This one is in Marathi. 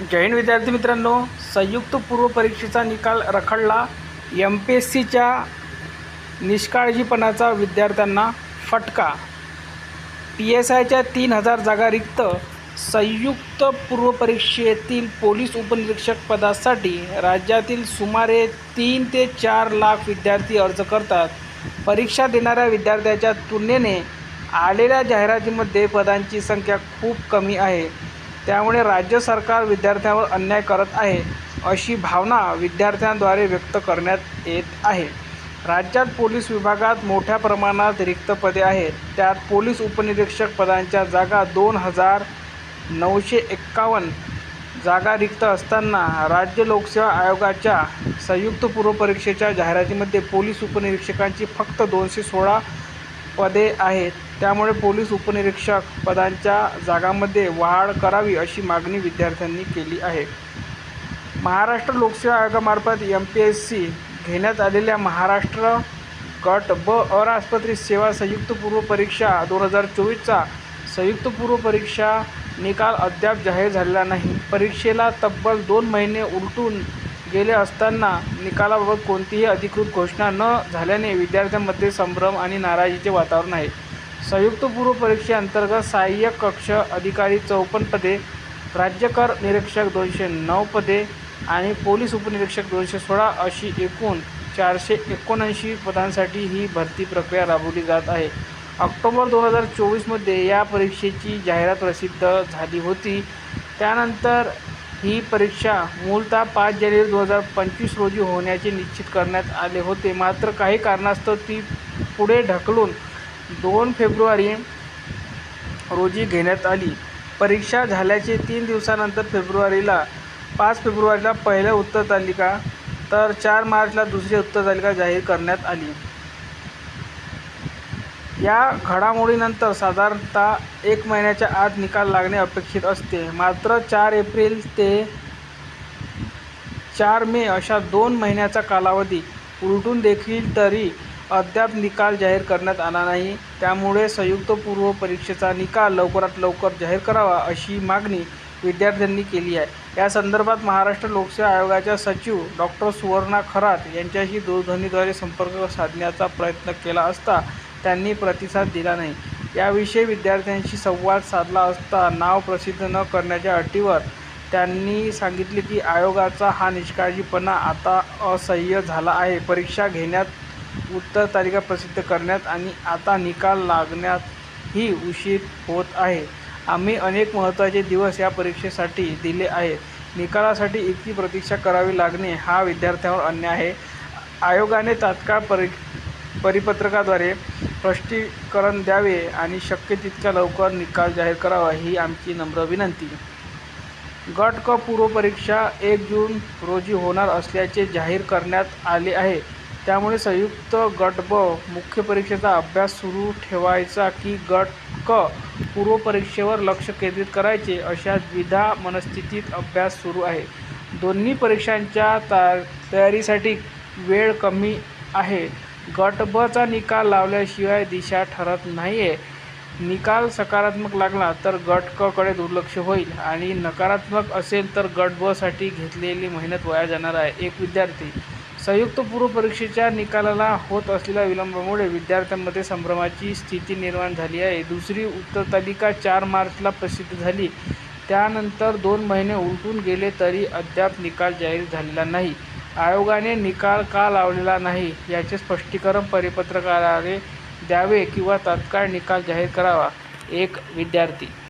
जय हिंद विद्यार्थी मित्रांनो संयुक्त पूर्व परीक्षेचा निकाल रखडला. एम पी एस सीच्या निष्काळजीपणाचा विद्यार्थ्यांना फटका. पी एस आयच्या तीन हजार जागा रिक्त. संयुक्त पूर्व परीक्षेतील पोलीस उपनिरीक्षक पदासाठी राज्यातील सुमारे तीन ते चार लाख विद्यार्थी अर्ज करतात. परीक्षा देणाऱ्या विद्यार्थ्याच्या तुलनेने आलेल्या जाहिरातीमध्ये पदांची संख्या खूप कमी आहे. त्यामुळे राज्य सरकार विद्यार्थ्यांवर अन्याय करत आहे अशी भावना विद्यार्थ्यांद्वारे व्यक्त करण्यात येत आहे. राज्यात पोलीस विभागात मोठ्या प्रमाणात रिक्त पदे आहेत. त्यात पोलीस उपनिरीक्षक पदांच्या जागा दोन हजार नऊशे एक्कावन्न जागा रिक्त असताना राज्य लोकसेवा आयोगाच्या संयुक्त पूर्व परीक्षेच्या जाहिरातीमध्ये पोलीस उपनिरीक्षकांची फक्त दोनशे सोळा पदे आहेत. त्यामुळे पोलीस उपनिरीक्षक पदांच्या जागांमध्ये वाढ करावी अशी मागणी विद्यार्थ्यांनी केली आहे. महाराष्ट्र लोकसेवा आयोगामार्फत एम पी एस सी घेण्यात आलेल्या महाराष्ट्र गट ब अराजपत्रित सेवा संयुक्त पूर्व परीक्षा दोन हजार चोवीसचा संयुक्त पूर्व परीक्षा निकाल अद्याप जाहीर झालेला नाही. परीक्षेला तब्बल दोन महिने उलटून गेले असताना निकालाबाबत कोणतीही अधिकृत घोषणा न झाल्याने विद्यार्थ्यांमध्ये संभ्रम आणि नाराजीचे वातावरण आहे. संयुक्त पूर्व परीक्षेअंतर्गत सहाय्यक कक्ष अधिकारी चौपन्न पदे राज्यकर निरीक्षक दोनशे नऊ पदे आणि पोलीस उपनिरीक्षक दोनशे सोळा अशी एकूण चारशे एकोणऐंशी पदांसाठी ही भरती प्रक्रिया राबवली जात आहे. ऑक्टोबर दोन हजार चोवीसमध्ये या परीक्षेची जाहिरात प्रसिद्ध झाली होती. त्यानंतर ही परीक्षा मूलतः पाच जानेवारी दोन हजार पंचवीस रोजी होण्याचे निश्चित करण्यात आले होते. मात्र काही कारणास्तव ती पुढे ढकलून दोन फेब्रुवारी रोजी घेण्यात आली. परीक्षा झाल्याचे तीन दिवसानंतर फेब्रुवारीला पाच फेब्रुवारीला पहिल्या उत्तर तालिका तर चार मार्चला दुसरी उत्तर तालिका जाहीर करण्यात आली. या घडामोडीनंतर साधारणतः एक महिन्याच्या आत निकाल लागणे अपेक्षित असते. मात्र चार एप्रिल ते चार मे अशा दोन महिन्याचा कालावधी उलटून देखील तरी अद्याप निकाल जाहीर करण्यात आला नाही. त्यामुळे संयुक्त पूर्व परीक्षेचा निकाल लवकरात लवकर जाहीर करावा अशी मागणी विद्यार्थ्यांनी केली आहे. या संदर्भात महाराष्ट्र लोकसेवा आयोगाच्या सचिव डॉक्टर सुवर्णा खरात यांच्याशी दूरध्वनीद्वारे संपर्क साधण्याचा प्रयत्न केला असता त्यांनी प्रतिसाद दिला नाही. याविषयी विद्यार्थ्यांशी संवाद साधला असता नाव प्रसिद्ध न करण्याच्या अटीवर त्यांनी सांगितले की आयोगाचा हा निष्काळजीपणा आता असह्य झाला आहे. परीक्षा घेण्यात उत्तर तालिका प्रसिद्ध करण्यात आणि आता निकाल लागण्यातही उशीर होत आहे. आम्ही अनेक महत्त्वाचे दिवस या परीक्षेसाठी दिले आहेत. निकालासाठी इतकी प्रतीक्षा करावी लागणे हा विद्यार्थ्यांवर अन्याय आहे. आयोगाने तात्काळ परि परिपत्रकाद्वारे स्पष्टीकरण द्यावे आणि शक्य तितक्या लवकर निकाल जाहीर करावा ही आमची नम्र विनंती. गट क पूर्व परीक्षा एक जून रोजी होणार असल्याचे जाहीर करण्यात आले आहे. त्यामुळे संयुक्त गट ब मुख्य परीक्षेचा अभ्यास सुरू ठेवायचा की गट क पूर्व परीक्षेवर लक्ष केंद्रित करायचे अशा द्विधा मनस्थितीत अभ्यास सुरू आहे. दोन्ही परीक्षांच्या ता तयारीसाठी वेळ कमी आहे. गट बचा निकाल लावल्याशिवाय दिशा ठरत नाही आहे निकाल सकारात्मक लागला तर गट ककडे दुर्लक्ष होईल आणि नकारात्मक असेल तर गट बसाठी घेतलेली मेहनत वाया जाणार आहे. एक विद्यार्थी संयुक्त पूर्व परीक्षेच्या निकालाला होत असलेल्या विलंबामुळे विद्यार्थ्यांमध्ये संभ्रमाची स्थिती निर्माण झाली आहे. दुसरी उत्तर तालिका चार मार्चला प्रसिद्ध झाली. त्यानंतर दोन महिने उलटून गेले तरी अद्याप निकाल जाहीर झालेला नाही. आयोगाने निकाल का लावलेला नाही याचे स्पष्टीकरण परिपत्रकाद्वारे द्यावे किंवा तात्काळ निकाल जाहीर करावा. एक विद्यार्थी